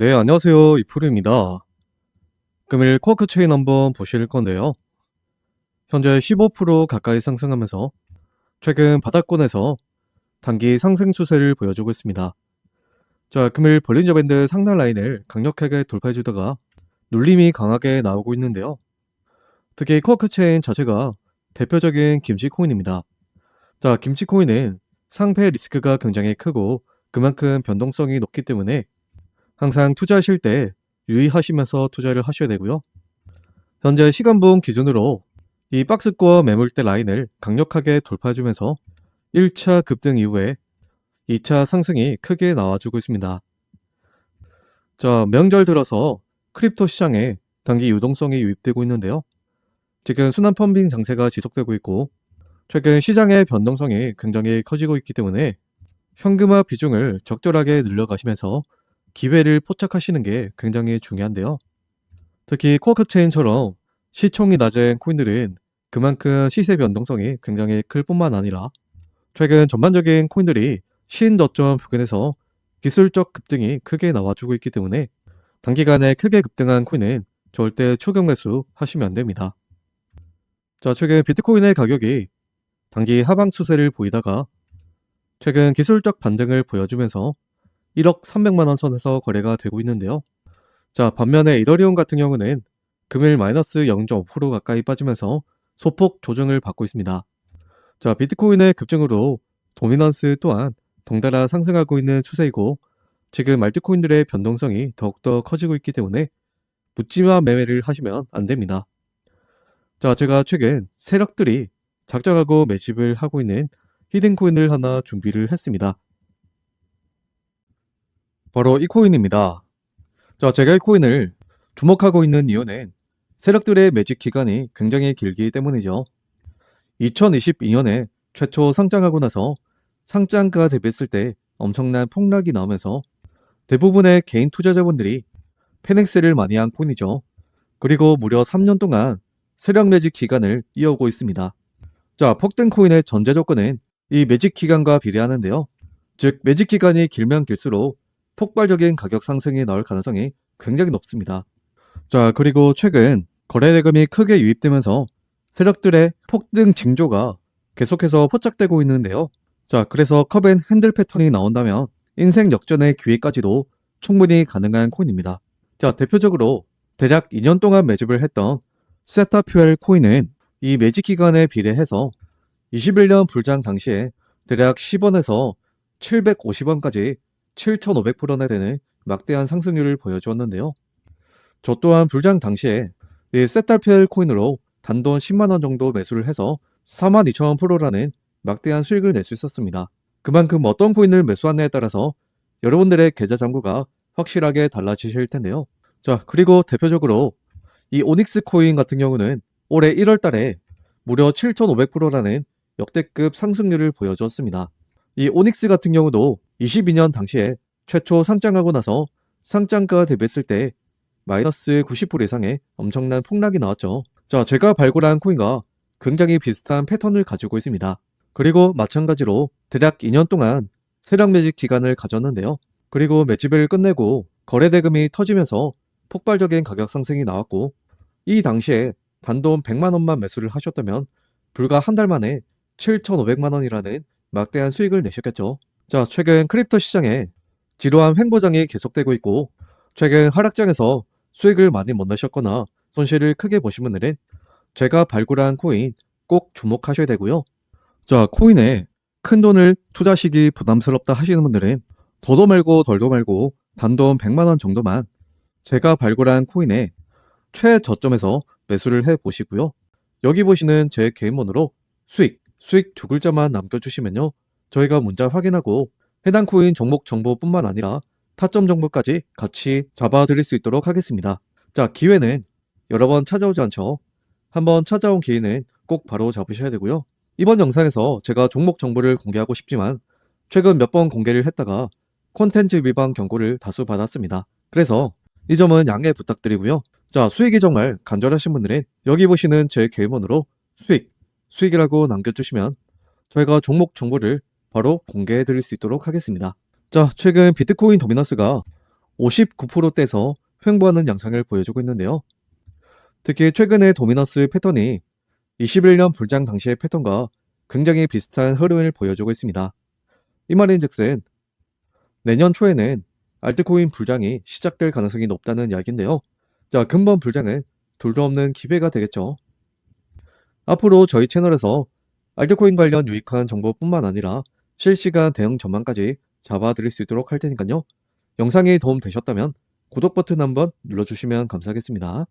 네, 안녕하세요. 이프루입니다. 금일 쿼크 체인 한번 보실 건데요. 현재 15% 가까이 상승하면서 최근 바닥권에서 단기 상승 추세를 보여주고 있습니다. 자, 금일 볼린저 밴드 상단 라인을 강력하게 돌파해주다가 눌림이 강하게 나오고 있는데요. 특히 쿼크 체인 자체가 대표적인 김치 코인입니다. 자, 김치 코인은 상패 리스크가 굉장히 크고 그만큼 변동성이 높기 때문에 항상 투자하실 때 유의하시면서 투자를 하셔야 되고요. 현재 시간분 기준으로 이 박스권 매물대 라인을 강력하게 돌파해주면서 1차 급등 이후에 2차 상승이 크게 나와주고 있습니다. 자, 명절 들어서 크립토 시장에 단기 유동성이 유입되고 있는데요. 지금 순환 펌핑 장세가 지속되고 있고 최근 시장의 변동성이 굉장히 커지고 있기 때문에 현금화 비중을 적절하게 늘려가시면서 기회를 포착하시는 게 굉장히 중요한데요. 특히 쿼크 체인처럼 시총이 낮은 코인들은 그만큼 시세 변동성이 굉장히 클 뿐만 아니라 최근 전반적인 코인들이 신저점 부근에서 기술적 급등이 크게 나와주고 있기 때문에 단기간에 크게 급등한 코인은 절대 추격 매수 하시면 안 됩니다. 자, 최근 비트코인의 가격이 단기 하방 추세를 보이다가 최근 기술적 반등을 보여주면서 1억 300만 원 선에서 거래가 되고 있는데요. 자, 반면에 이더리움 같은 경우는 금일 마이너스 0.5% 가까이 빠지면서 소폭 조정을 받고 있습니다. 자, 비트코인의 급증으로 도미넌스 또한 덩달아 상승하고 있는 추세이고 지금 알트코인들의 변동성이 더욱더 커지고 있기 때문에 묻지마 매매를 하시면 안 됩니다. 자, 제가 최근 세력들이 작정하고 매집을 하고 있는 히든코인을 하나 준비를 했습니다. 바로 이 코인입니다. 자, 제가 이 코인을 주목하고 있는 이유는 세력들의 매직 기간이 굉장히 길기 때문이죠. 2022년에 최초 상장하고 나서 상장가 대비했을 때 엄청난 폭락이 나오면서 대부분의 개인 투자자분들이 페넥스를 많이 한 코인이죠. 그리고 무려 3년 동안 세력 매직 기간을 이어오고 있습니다. 자, 폭등 코인의 전제 조건은 이 매직 기간과 비례하는데요. 즉, 매직 기간이 길면 길수록 폭발적인 가격 상승이 나올 가능성이 굉장히 높습니다. 자, 그리고 최근 거래 대금이 크게 유입되면서 세력들의 폭등 징조가 계속해서 포착되고 있는데요. 자, 그래서 컵앤 핸들 패턴이 나온다면 인생 역전의 기회까지도 충분히 가능한 코인입니다. 자, 대표적으로 대략 2년 동안 매집을 했던 세타 퓨엘 코인은 이 매집 기간에 비례해서 21년 불장 당시에 대략 10원에서 750원까지 7,500%나 되는 막대한 상승률을 보여주었는데요. 저 또한 불장 당시에 이 세탈피엘 코인으로 단돈 10만원 정도 매수를 해서 42,000%라는 막대한 수익을 낼 수 있었습니다. 그만큼 어떤 코인을 매수하느냐에 따라서 여러분들의 계좌 잔고가 확실하게 달라지실 텐데요. 자, 그리고 대표적으로 이 오닉스 코인 같은 경우는 올해 1월 달에 무려 7,500%라는 역대급 상승률을 보여주었습니다. 이 오닉스 같은 경우도 22년 당시에 최초 상장하고 나서 상장가 대비했을 때 마이너스 90% 이상의 엄청난 폭락이 나왔죠. 자, 제가 발굴한 코인과 굉장히 비슷한 패턴을 가지고 있습니다. 그리고 마찬가지로 대략 2년 동안 세력 매집 기간을 가졌는데요. 그리고 매집을 끝내고 거래 대금이 터지면서 폭발적인 가격 상승이 나왔고 이 당시에 단돈 100만 원만 매수를 하셨다면 불과 한 달 만에 7,500만 원이라는 막대한 수익을 내셨겠죠. 자, 최근 크립토 시장에 지루한 횡보장이 계속되고 있고 최근 하락장에서 수익을 많이 못 내셨거나 손실을 크게 보신 분들은 제가 발굴한 코인 꼭 주목하셔야 되고요. 자, 코인에 큰 돈을 투자하시기 부담스럽다 하시는 분들은 더도 말고 덜도 말고 단돈 100만 원 정도만 제가 발굴한 코인에 최저점에서 매수를 해 보시고요. 여기 보시는 제 개인번호로 수익, 수익 두 글자만 남겨주시면요. 저희가 문자 확인하고 해당 코인 종목 정보뿐만 아니라 타점 정보까지 같이 잡아드릴 수 있도록 하겠습니다. 자, 기회는 여러 번 찾아오지 않죠. 한번 찾아온 기회는 꼭 바로 잡으셔야 되고요. 이번 영상에서 제가 종목 정보를 공개하고 싶지만 최근 몇 번 공개를 했다가 콘텐츠 위반 경고를 다수 받았습니다. 그래서 이 점은 양해 부탁드리고요. 자, 수익이 정말 간절하신 분들은 여기 보시는 제 개인번호로 수익, 수익이라고 남겨주시면 저희가 종목 정보를 바로 공개해 드릴 수 있도록 하겠습니다. 자, 최근 비트코인 도미넌스가 59%대에서 횡보하는 양상을 보여주고 있는데요. 특히 최근의 도미너스 패턴이 21년 불장 당시의 패턴과 굉장히 비슷한 흐름을 보여주고 있습니다. 이 말인즉슨 내년 초에는 알트코인 불장이 시작될 가능성이 높다는 이야기인데요. 자, 근본 불장은 둘도 없는 기회가 되겠죠. 앞으로 저희 채널에서 알트코인 관련 유익한 정보뿐만 아니라 실시간 대응 전망까지 잡아드릴 수 있도록 할 테니까요. 영상이 도움 되셨다면 구독 버튼 한번 눌러주시면 감사하겠습니다.